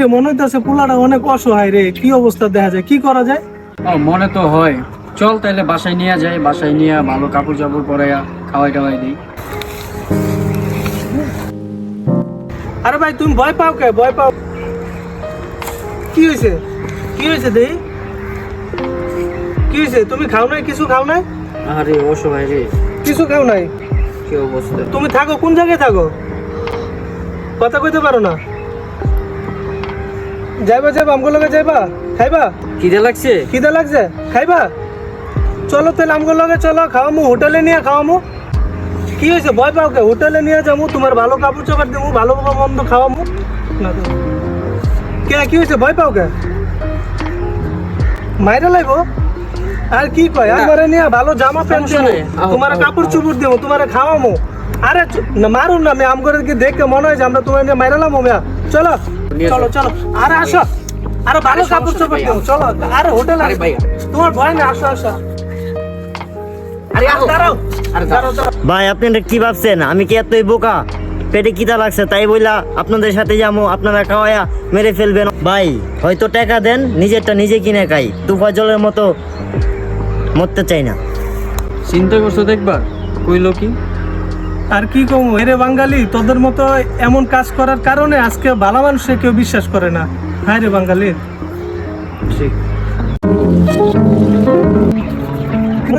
রে মনে হইতেছে পোলাটা অনেক অসহায় রে। কি অবস্থা দেখা যায়? কি করা যায়? মনে তো হয়। চল তাহলে বাসায় নিয়ে যাই বাসায় নিয়ে ভালো কাপড় চাপড় পরাইয়া খাওয়াই টাওয়াই দিই। আরে ভাই তুমি ভয় পাও কে? ভয় পাও। কি হয়েছে কি হয়েছে দেই? কি হয়েছে তুমি খাও নাই? কিছু খাও নাই? আরে অসহায় রে। কিছু খাও নাই? কি অবস্থা? তুমি থাকো কোন জায়গায় থাকো? কথা কইতে পারো না। যাইবা যাইবা আমগো লগে যাইবা। খাইবা? খিদে লাগছে? খিদে লাগছে? খাইবা? চলো তাহলে আমগো লগে চলো খাওয়ামু হোটেলে নিয়ে খাওয়ামু। কি হয়েছে? ভয় পাও কে? হোটেলে নিয়ে যাব তোমার ভালো কাপড় চোপড় দেবো ভালো মন্দ খাওয়ামু। না কে কি হয়েছে? ভয় পাও কে? মাইরে লাগবো আর কি কয়? আমারে নিয়ে ভালো জামা প্যান্ট তোমার কাপড়। চুপড় দেবো তোমার খাওয়ামু। আরে মারুন না আমি আম করে কি দেখে মনে হয় যে আমরা তোমার নিয়ে মাইরালাম মিয়া চলো চলো চলো। আরে আসো। আরে ভালো কাপড় চোপড় দেবো চলো আরে হোটেল আরে ভাইয়া। তোমার ভয় নেই আসো আসো। আরে দাঁড়াও। আরে দাঁড়াও দাঁড়াও। ভাই আপনি এটা কি ভাবছেন? আমি কি এতই বোকা? পেটে কিতা লাগছে? তাই বইলা আপনাদের সাথে যাব আপনারা খাওয়ায়া মেরে ফেলবেন। ভাই হয়তো টাকা দেন নিজেরটা নিজে কিনে খাই। তুফা জলের মতো মরতে চাই না। চিন্তা করছ দেখবার কইলো কি? আর কি কমু, এরে বাঙালি, তোদের মতো এমন কাজ করার কারণে আজকে ভালো মানুষে কেউ বিশ্বাস করে না। হ্যাঁ রে বাঙালি? ঠিক